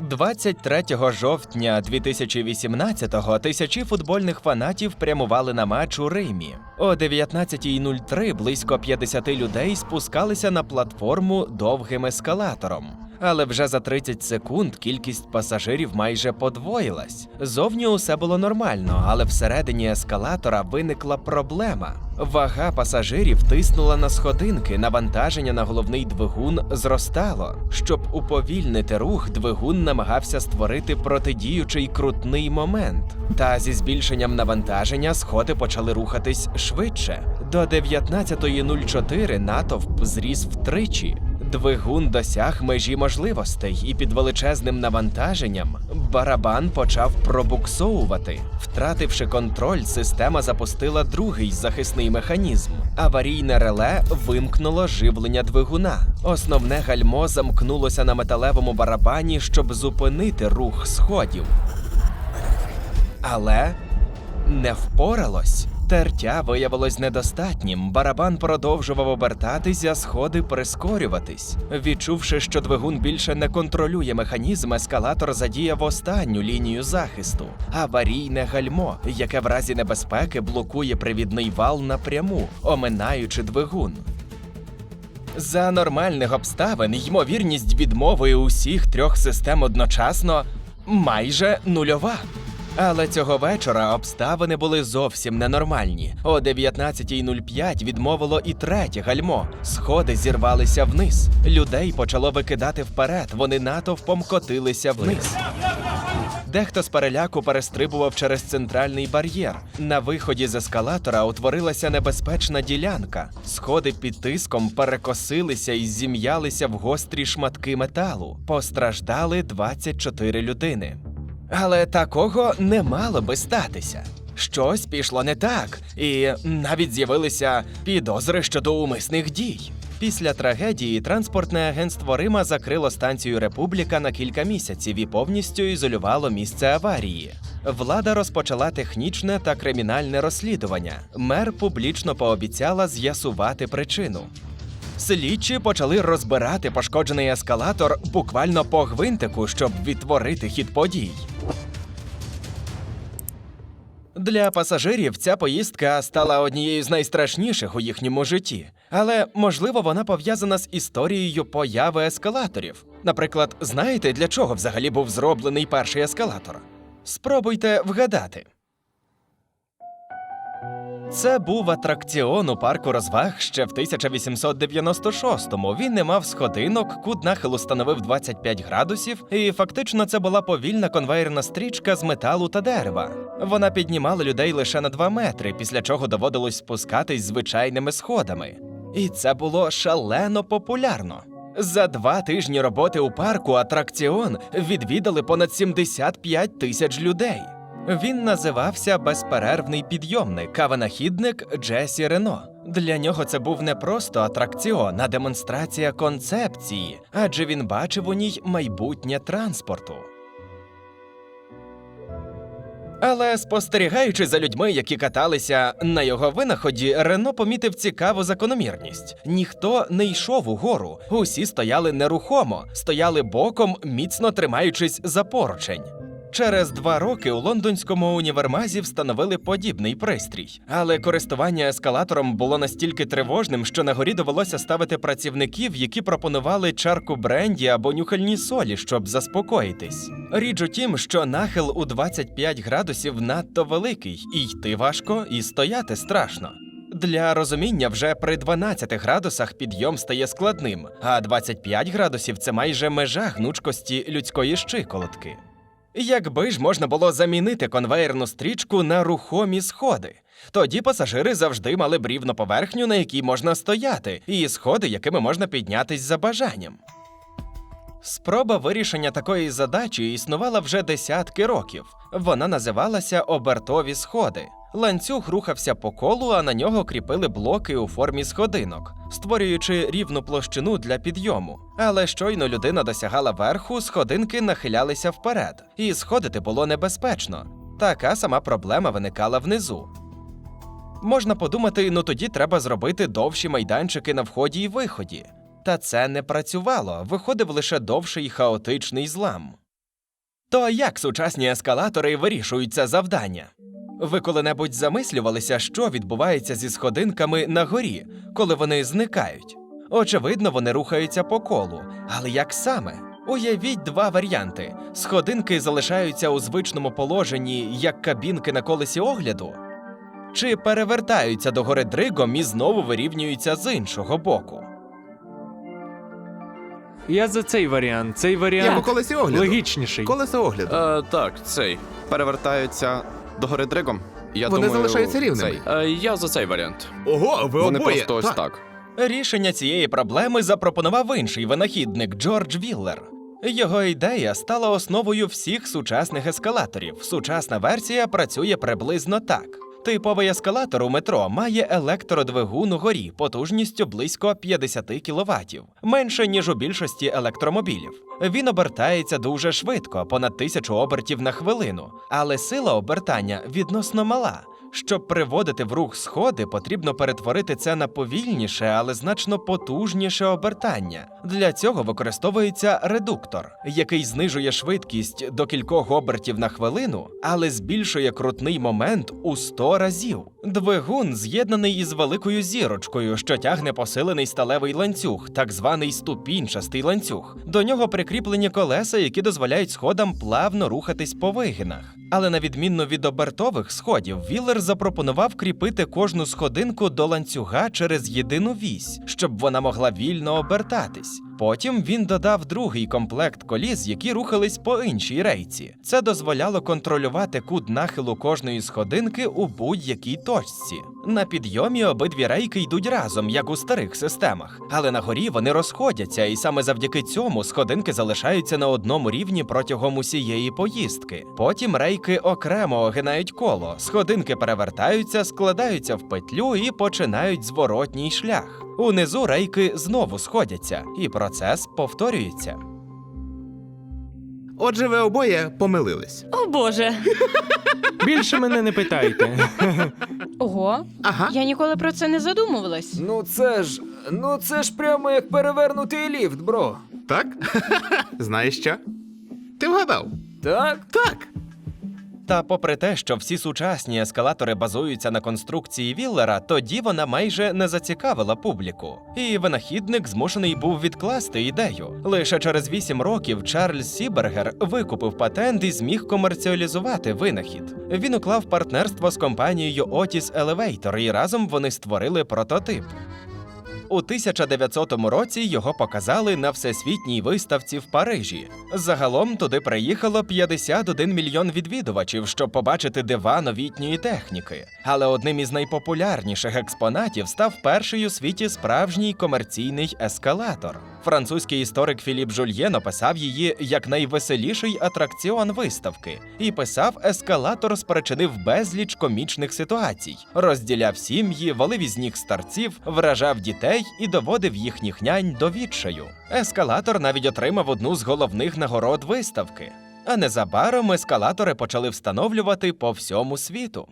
23 жовтня 2018-го тисячі футбольних фанатів прямували на матч у Римі. О 19.03 близько 50 людей спускалися на платформу довгим ескалатором. Але вже за 30 секунд кількість пасажирів майже подвоїлась. Зовні усе було нормально, але всередині ескалатора виникла проблема. Вага пасажирів тиснула на сходинки, навантаження на головний двигун зростало. Щоб уповільнити рух, двигун намагався створити протидіючий крутний момент. Та зі збільшенням навантаження сходи почали рухатись швидше. До 19.04 натовп зріс втричі. Двигун досяг межі можливостей, і під величезним навантаженням барабан почав пробуксовувати. Втративши контроль, система запустила другий захисний механізм. Аварійне реле вимкнуло живлення двигуна. Основне гальмо замкнулося на металевому барабані, щоб зупинити рух сходів. Але не впоралось. Тертя виявилось недостатнім. Барабан продовжував обертатись, а сходи прискорюватись. Відчувши, що двигун більше не контролює механізм, ескалатор задіяв останню лінію захисту аварійне гальмо, яке в разі небезпеки блокує привідний вал напряму, оминаючи двигун. За нормальних обставин ймовірність відмови усіх трьох систем одночасно майже нульова. Але цього вечора обставини були зовсім ненормальні. О 19.05 відмовило і третє гальмо. Сходи зірвалися вниз. Людей почало викидати вперед. Вони натовпом котилися вниз. Дехто з переляку перестрибував через центральний бар'єр. На виході з ескалатора утворилася небезпечна ділянка. Сходи під тиском перекосилися і зім'ялися в гострі шматки металу. Постраждали 24 людини. Але такого не мало би статися. Щось пішло не так, і навіть з'явилися підозри щодо умисних дій. Після трагедії транспортне агентство Рима закрило станцію Републіка на кілька місяців і повністю ізолювало місце аварії. Влада розпочала технічне та кримінальне розслідування. Мер публічно пообіцяла з'ясувати причину. Слідчі почали розбирати пошкоджений ескалатор буквально по гвинтику, щоб відтворити хід подій. Для пасажирів ця поїздка стала однією з найстрашніших у їхньому житті, але можливо вона пов'язана з історією появи ескалаторів. Наприклад, знаєте, для чого взагалі був зроблений перший ескалатор? Спробуйте вгадати. Це був атракціон у парку розваг ще в 1896-му. Він не мав сходинок, кут нахилу становив 25 градусів, і фактично це була повільна конвейерна стрічка з металу та дерева. Вона піднімала людей лише на 2 метри, після чого доводилось спускатись звичайними сходами. І це було шалено популярно. За два тижні роботи у парку атракціон відвідали понад 75 тисяч людей. Він називався Безперервний підйомник, а винахідник Джесі Рено. Для нього це був не просто атракціон, а демонстрація концепції, адже він бачив у ній майбутнє транспорту. Але спостерігаючи за людьми, які каталися на його винаході, Рено помітив цікаву закономірність: ніхто не йшов угору, усі стояли нерухомо, стояли боком, міцно тримаючись за поручень. Через два роки у лондонському універмазі встановили подібний пристрій, але користування ескалатором було настільки тривожним, що на горі довелося ставити працівників, які пропонували чарку бренді або нюхальні солі, щоб заспокоїтись. Річ у тім, що нахил у 25 градусів надто великий, і йти важко, і стояти страшно. Для розуміння, вже при 12 градусах підйом стає складним, а 25 градусів це майже межа гнучкості людської щиколотки. Якби ж можна було замінити конвейерну стрічку на рухомі сходи, тоді пасажири завжди мали б рівну поверхню, на якій можна стояти, і сходи, якими можна піднятись за бажанням. Спроба вирішення такої задачі існувала вже десятки років. Вона називалася обертові сходи. Ланцюг рухався по колу, а на нього кріпили блоки у формі сходинок, створюючи рівну площину для підйому. Але щойно людина досягала верху, сходинки нахилялися вперед, і сходити було небезпечно. Така сама проблема виникала внизу. Можна подумати, ну тоді треба зробити довші майданчики на вході і виході. Та це не працювало, виходив лише довший хаотичний злам. То як сучасні ескалатори вирішують це завдання? Ви коли-небудь замислювалися, що відбувається зі сходинками на горі, коли вони зникають? Очевидно, вони рухаються по колу, але як саме? Уявіть два варіанти: сходинки залишаються у звичному положенні, як кабінки на колесі огляду, чи перевертаються догори дригом і знову вирівнюються з іншого боку. Я за цей варіант. Цей варіант колесі огляду. логічніший. Колесо огляду. Е, так, цей. перевертаються догори дригом. Я Вони думаю, залишаються рівними. цей. Е, я за цей варіант. Ого, ви Вони обоє. просто ось так. так. Рішення цієї проблеми запропонував інший винахідник Джордж Віллер. Його ідея стала основою всіх сучасних ескалаторів. Сучасна версія працює приблизно так. Типовий ескалатор у метро має електродвигун угорі потужністю близько 50 кВт, менше ніж у більшості електромобілів. Він обертається дуже швидко, понад тисячу обертів на хвилину, але сила обертання відносно мала. Щоб приводити в рух сходи, потрібно перетворити це на повільніше, але значно потужніше обертання. Для цього використовується редуктор, який знижує швидкість до кількох обертів на хвилину, але збільшує крутний момент у 100 разів. Двигун з'єднаний із великою зірочкою, що тягне посилений сталевий ланцюг, так званий ступінчастий ланцюг. До нього прикріплені колеса, які дозволяють сходам плавно рухатись по вигинах. Але на відміну від обертових сходів, Віллер запропонував кріпити кожну сходинку до ланцюга через єдину вісь, щоб вона могла вільно обертатись. Потім він додав другий комплект коліс, які рухались по іншій рейці. Це дозволяло контролювати кут нахилу кожної сходинки у будь-якій точці. На підйомі обидві рейки йдуть разом, як у старих системах, але на горі вони розходяться, і саме завдяки цьому сходинки залишаються на одному рівні протягом усієї поїздки. Потім рейки окремо огинають коло, сходинки перевертаються, складаються в петлю і починають зворотній шлях. Унизу рейки знову сходяться, і процес повторюється. Отже, ви обоє помилились. О Боже. Більше мене не питайте. Ого. Ага. Я ніколи про це не задумувалась. Ну це ж. Ну це ж прямо як перевернутий ліфт, бро. Так? Знаєш що? Ти вгадав. Так? Так. Та попри те, що всі сучасні ескалатори базуються на конструкції Віллера, тоді вона майже не зацікавила публіку. І винахідник змушений був відкласти ідею. Лише через вісім років Чарльз Сібергер викупив патент і зміг комерціалізувати винахід. Він уклав партнерство з компанією Otis Elevator, і разом вони створили прототип. У 1900 році його показали на всесвітній виставці в Парижі. Загалом туди приїхало 51 мільйон відвідувачів, щоб побачити дива новітньої техніки. Але одним із найпопулярніших експонатів став перший у світі справжній комерційний ескалатор. Французький історик Філіп Жульєн описав її як найвеселіший атракціон виставки і писав, ескалатор спричинив безліч комічних ситуацій, розділяв сім'ї, валив із ніг старців, вражав дітей і доводив їхніх нянь до відчаю. Ескалатор навіть отримав одну з головних нагород виставки. А незабаром ескалатори почали встановлювати по всьому світу.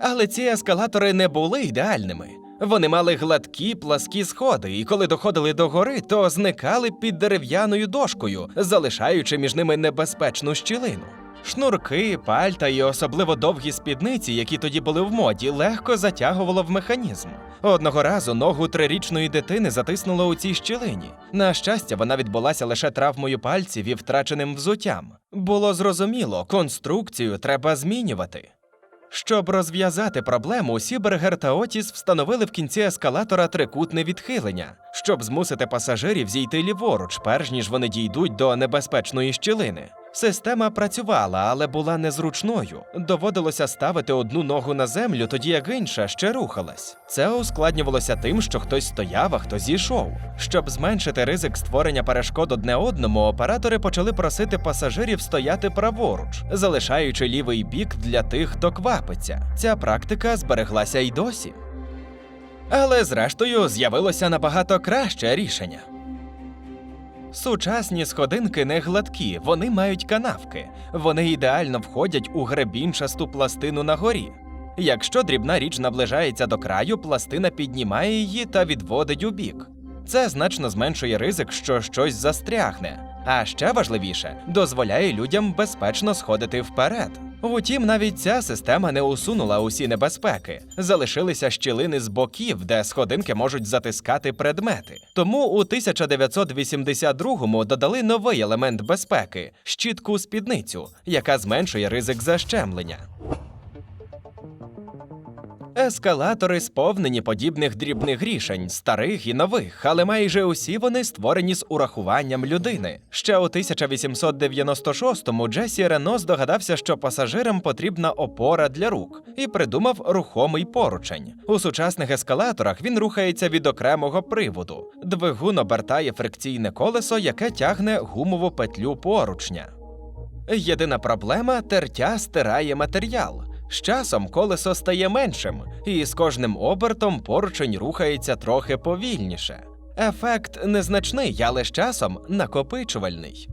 Але ці ескалатори не були ідеальними. Вони мали гладкі пласкі сходи, і коли доходили до гори, то зникали під дерев'яною дошкою, залишаючи між ними небезпечну щілину. Шнурки, пальта і особливо довгі спідниці, які тоді були в моді, легко затягувало в механізм. Одного разу ногу трирічної дитини затиснуло у цій щілині. На щастя, вона відбулася лише травмою пальців і втраченим взуттям. Було зрозуміло, конструкцію треба змінювати. Щоб розв'язати проблему, Сібергер та Отіс встановили в кінці ескалатора трикутне відхилення, щоб змусити пасажирів зійти ліворуч, перш ніж вони дійдуть до небезпечної щілини. Система працювала, але була незручною. Доводилося ставити одну ногу на землю, тоді як інша ще рухалась. Це ускладнювалося тим, що хтось стояв, а хтось зійшов. Щоб зменшити ризик створення перешкод одне одному, оператори почали просити пасажирів стояти праворуч, залишаючи лівий бік для тих, хто квапиться. Ця практика збереглася й досі. Але зрештою з'явилося набагато краще рішення. Сучасні сходинки не гладкі, вони мають канавки. Вони ідеально входять у гребінчасту пластину на горі. Якщо дрібна річ наближається до краю, пластина піднімає її та відводить у бік. Це значно зменшує ризик, що щось застрягне. А ще важливіше, дозволяє людям безпечно сходити вперед. Втім, навіть ця система не усунула усі небезпеки. Залишилися щілини з боків, де сходинки можуть затискати предмети. Тому у 1982-му додали новий елемент безпеки щітку спідницю, яка зменшує ризик защемлення. Ескалатори сповнені подібних дрібних рішень, старих і нових, але майже усі вони створені з урахуванням людини. Ще у 1896-му Джесі Рено здогадався, що пасажирам потрібна опора для рук, і придумав рухомий поручень. У сучасних ескалаторах він рухається від окремого приводу. Двигун обертає фрикційне колесо, яке тягне гумову петлю поручня. Єдина проблема тертя стирає матеріал. З часом колесо стає меншим, і з кожним обертом поручень рухається трохи повільніше. Ефект незначний, але з часом накопичувальний.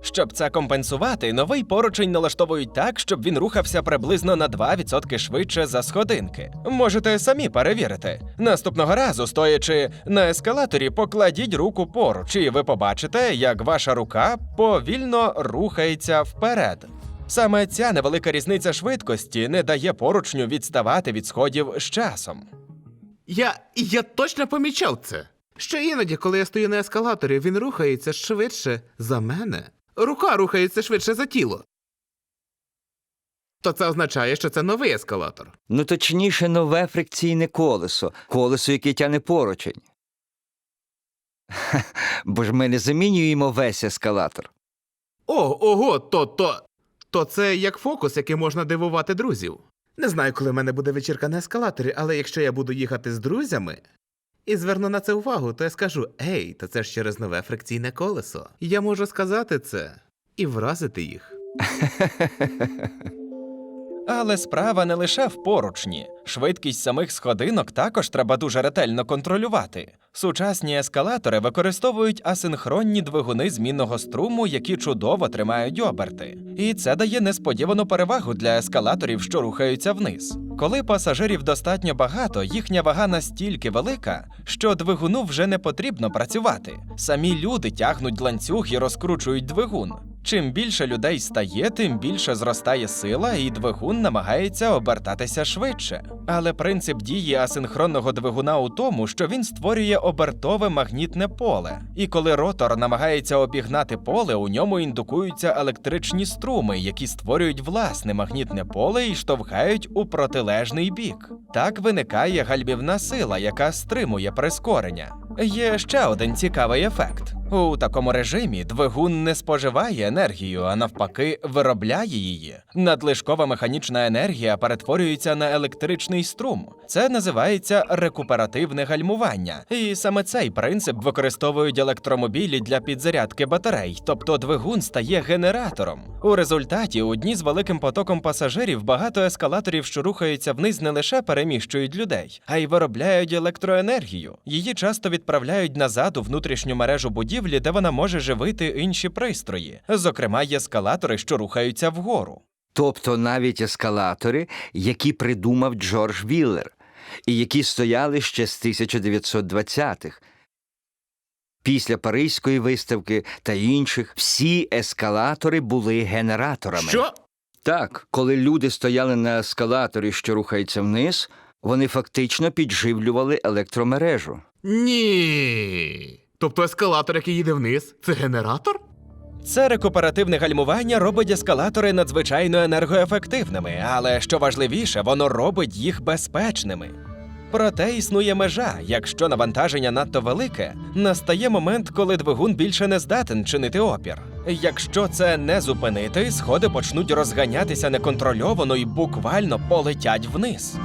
Щоб це компенсувати, новий поручень налаштовують так, щоб він рухався приблизно на 2% швидше за сходинки. Можете самі перевірити. Наступного разу, стоячи на ескалаторі, покладіть руку поруч, і ви побачите, як ваша рука повільно рухається вперед. Саме ця невелика різниця швидкості не дає поручню відставати від сходів з часом. Я. я точно помічав це. Що іноді, коли я стою на ескалаторі, він рухається швидше за мене. Рука рухається швидше за тіло. То це означає, що це новий ескалатор. Ну точніше, нове фрикційне колесо, колесо, яке тяне поручень. Ха, Бо ж ми не замінюємо весь ескалатор. О, ого, то то. То це як фокус, який можна дивувати друзів. Не знаю, коли в мене буде вечірка на ескалаторі, але якщо я буду їхати з друзями і зверну на це увагу, то я скажу: Ей, то це ж через нове фрикційне колесо. Я можу сказати це і вразити їх. Але справа не лише в поручні. Швидкість самих сходинок також треба дуже ретельно контролювати. Сучасні ескалатори використовують асинхронні двигуни змінного струму, які чудово тримають оберти. І це дає несподівану перевагу для ескалаторів, що рухаються вниз. Коли пасажирів достатньо багато, їхня вага настільки велика, що двигуну вже не потрібно працювати. Самі люди тягнуть ланцюг і розкручують двигун. Чим більше людей стає, тим більше зростає сила, і двигун намагається обертатися швидше. Але принцип дії асинхронного двигуна у тому, що він створює обертове магнітне поле. І коли ротор намагається обігнати поле, у ньому індукуються електричні струми, які створюють власне магнітне поле і штовхають у протилежний бік. Так виникає гальмівна сила, яка стримує прискорення. Є ще один цікавий ефект. У такому режимі двигун не споживає енергію, а навпаки, виробляє її. Надлишкова механічна енергія перетворюється на електричний струм. Це називається рекуперативне гальмування. І саме цей принцип використовують електромобілі для підзарядки батарей, тобто двигун стає генератором. У результаті у дні з великим потоком пасажирів багато ескалаторів, що рухаються вниз, не лише переміщують людей, а й виробляють електроенергію. Її часто відправляють назад у внутрішню мережу будівлі, де вона може живити інші пристрої, зокрема ескалатори, що рухаються вгору. Тобто навіть ескалатори, які придумав Джордж Віллер, і які стояли ще з 1920-х. Після Паризької виставки та інших всі ескалатори були генераторами. Що? Так, коли люди стояли на ескалаторі, що рухається вниз, вони фактично підживлювали електромережу. Ні. Тобто ескалатор, який їде вниз, це генератор? Це рекуперативне гальмування робить ескалатори надзвичайно енергоефективними, але що важливіше, воно робить їх безпечними. Проте існує межа, якщо навантаження надто велике, настає момент, коли двигун більше не здатен чинити опір. Якщо це не зупинити, сходи почнуть розганятися неконтрольовано і буквально полетять вниз.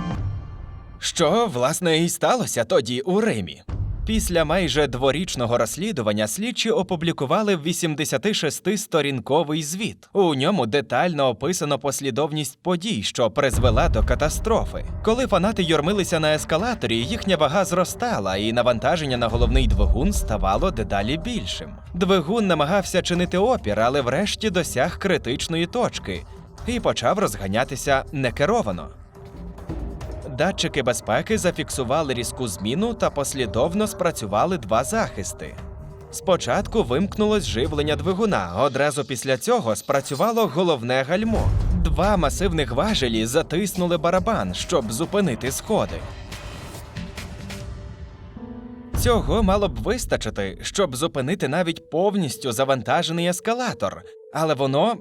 Що, власне, і сталося тоді у Римі. Після майже дворічного розслідування слідчі опублікували 86-сторінковий звіт. У ньому детально описано послідовність подій, що призвела до катастрофи. Коли фанати юрмилися на ескалаторі, їхня вага зростала, і навантаження на головний двигун ставало дедалі більшим. Двигун намагався чинити опір, але врешті досяг критичної точки і почав розганятися некеровано. Датчики безпеки зафіксували різку зміну та послідовно спрацювали два захисти. Спочатку вимкнулось живлення двигуна. Одразу після цього спрацювало головне гальмо. Два масивних важелі затиснули барабан, щоб зупинити сходи. Цього мало б вистачити, щоб зупинити навіть повністю завантажений ескалатор, але воно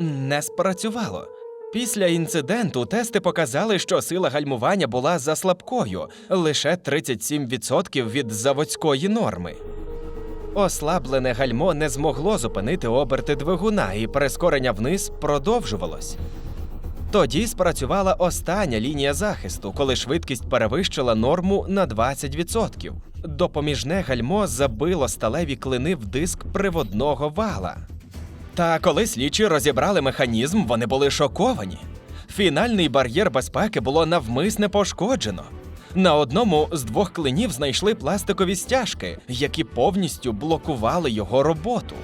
не спрацювало. Після інциденту тести показали, що сила гальмування була заслабкою лише 37% від заводської норми. Ослаблене гальмо не змогло зупинити оберти двигуна, і прискорення вниз продовжувалось. Тоді спрацювала остання лінія захисту, коли швидкість перевищила норму на 20%. Допоміжне гальмо забило сталеві клини в диск приводного вала. Та коли слідчі розібрали механізм, вони були шоковані. Фінальний бар'єр безпеки було навмисне пошкоджено. На одному з двох клинів знайшли пластикові стяжки, які повністю блокували його роботу.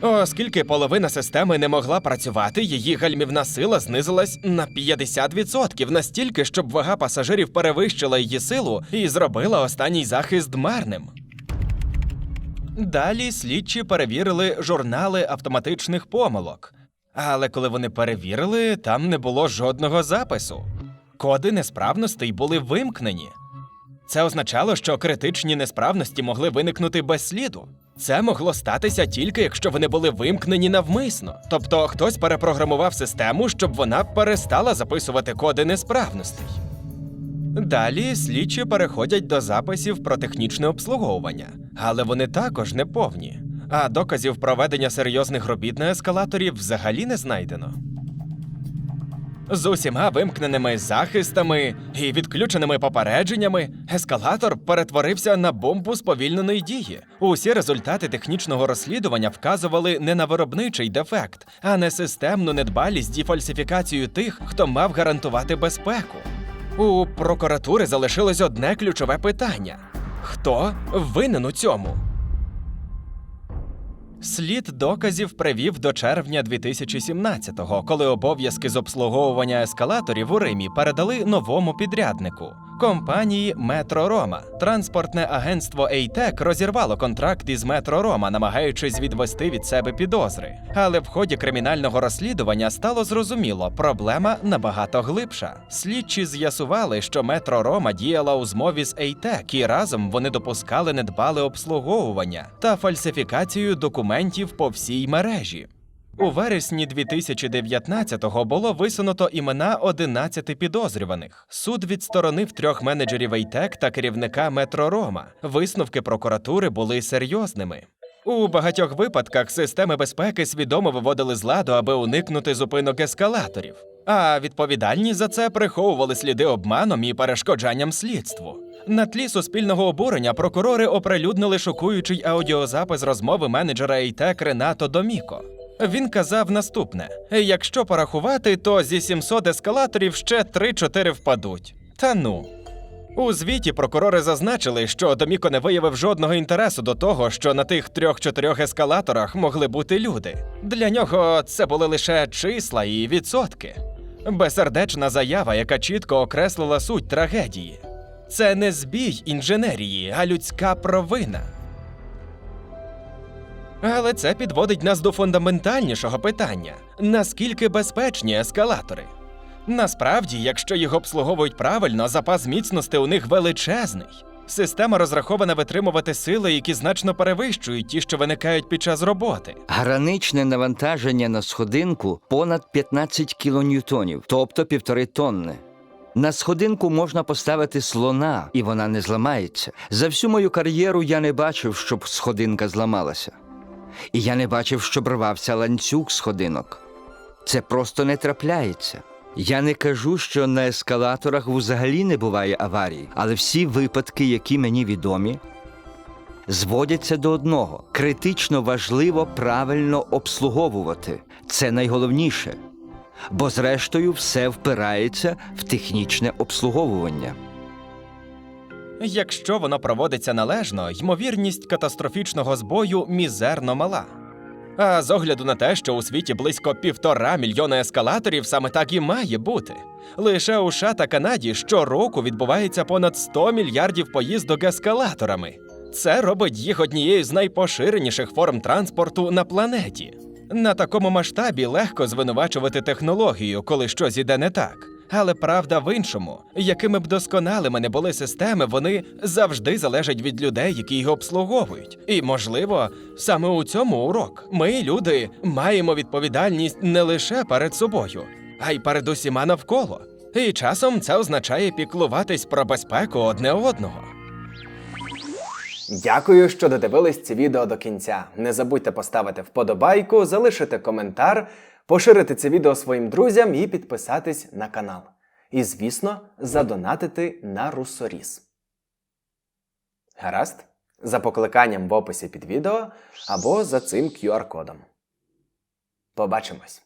Оскільки половина системи не могла працювати, її гальмівна сила знизилась на 50% настільки, щоб вага пасажирів перевищила її силу і зробила останній захист марним. Далі слідчі перевірили журнали автоматичних помилок. Але коли вони перевірили, там не було жодного запису. Коди несправностей були вимкнені. Це означало, що критичні несправності могли виникнути без сліду. Це могло статися тільки якщо вони були вимкнені навмисно. Тобто хтось перепрограмував систему, щоб вона перестала записувати коди несправностей. Далі слідчі переходять до записів про технічне обслуговування, але вони також не повні. А доказів проведення серйозних робіт на ескалаторі взагалі не знайдено. З усіма вимкненими захистами і відключеними попередженнями ескалатор перетворився на бомбу сповільненої дії. Усі результати технічного розслідування вказували не на виробничий дефект, а на системну недбалість і фальсифікацію тих, хто мав гарантувати безпеку. У прокуратури залишилось одне ключове питання: хто винен у цьому? Слід доказів привів до червня 2017-го, коли обов'язки з обслуговування ескалаторів у Римі передали новому підряднику компанії Метро Рома. Транспортне агентство Ейтек розірвало контракт із Метро Рома, намагаючись відвести від себе підозри. Але в ході кримінального розслідування стало зрозуміло, проблема набагато глибша. Слідчі з'ясували, що Метро Рома діяла у змові з Ейтек, і разом вони допускали недбале обслуговування та фальсифікацію документів по всій мережі. У вересні 2019-го було висунуто імена 11 підозрюваних. Суд відсторонив трьох менеджерів Ейтек та керівника Метро Рома. Висновки прокуратури були серйозними. У багатьох випадках системи безпеки свідомо виводили з ладу, аби уникнути зупинок ескалаторів. А відповідальні за це приховували сліди обманом і перешкоджанням слідству. На тлі суспільного обурення прокурори оприлюднили шокуючий аудіозапис розмови менеджера ІТЕК Ренато Доміко. Він казав наступне: якщо порахувати, то зі 700 ескалаторів ще 3-4 впадуть. Та ну. У звіті прокурори зазначили, що Доміко не виявив жодного інтересу до того, що на тих трьох-чотирьох ескалаторах могли бути люди. Для нього це були лише числа і відсотки. Безсердечна заява, яка чітко окреслила суть трагедії. Це не збій інженерії, а людська провина. Але це підводить нас до фундаментальнішого питання: наскільки безпечні ескалатори? Насправді, якщо їх обслуговують правильно, запас міцності у них величезний. Система розрахована витримувати сили, які значно перевищують ті, що виникають під час роботи. Граничне навантаження на сходинку понад 15 кілоньютонів, тобто півтори тонни. На сходинку можна поставити слона, і вона не зламається. За всю мою кар'єру я не бачив, щоб сходинка зламалася. І я не бачив, щоб рвався ланцюг сходинок. Це просто не трапляється. Я не кажу, що на ескалаторах взагалі не буває аварій, але всі випадки, які мені відомі, зводяться до одного: критично важливо правильно обслуговувати. Це найголовніше. Бо, зрештою, все впирається в технічне обслуговування. Якщо воно проводиться належно, ймовірність катастрофічного збою мізерно мала. А з огляду на те, що у світі близько півтора мільйона ескалаторів, саме так і має бути. Лише у США та Канаді щороку відбувається понад 100 мільярдів поїздок ескалаторами. Це робить їх однією з найпоширеніших форм транспорту на планеті. На такому масштабі легко звинувачувати технологію, коли щось іде не так. Але правда в іншому, якими б досконалими не були системи, вони завжди залежать від людей, які їх обслуговують. І, можливо, саме у цьому урок ми, люди, маємо відповідальність не лише перед собою, а й перед усіма навколо. І часом це означає піклуватись про безпеку одне одного. Дякую, що додивились це відео до кінця. Не забудьте поставити вподобайку, залишити коментар, поширити це відео своїм друзям і підписатись на канал. І, звісно, задонатити на Русоріс. Гаразд? За покликанням в описі під відео або за цим QR-кодом. Побачимось!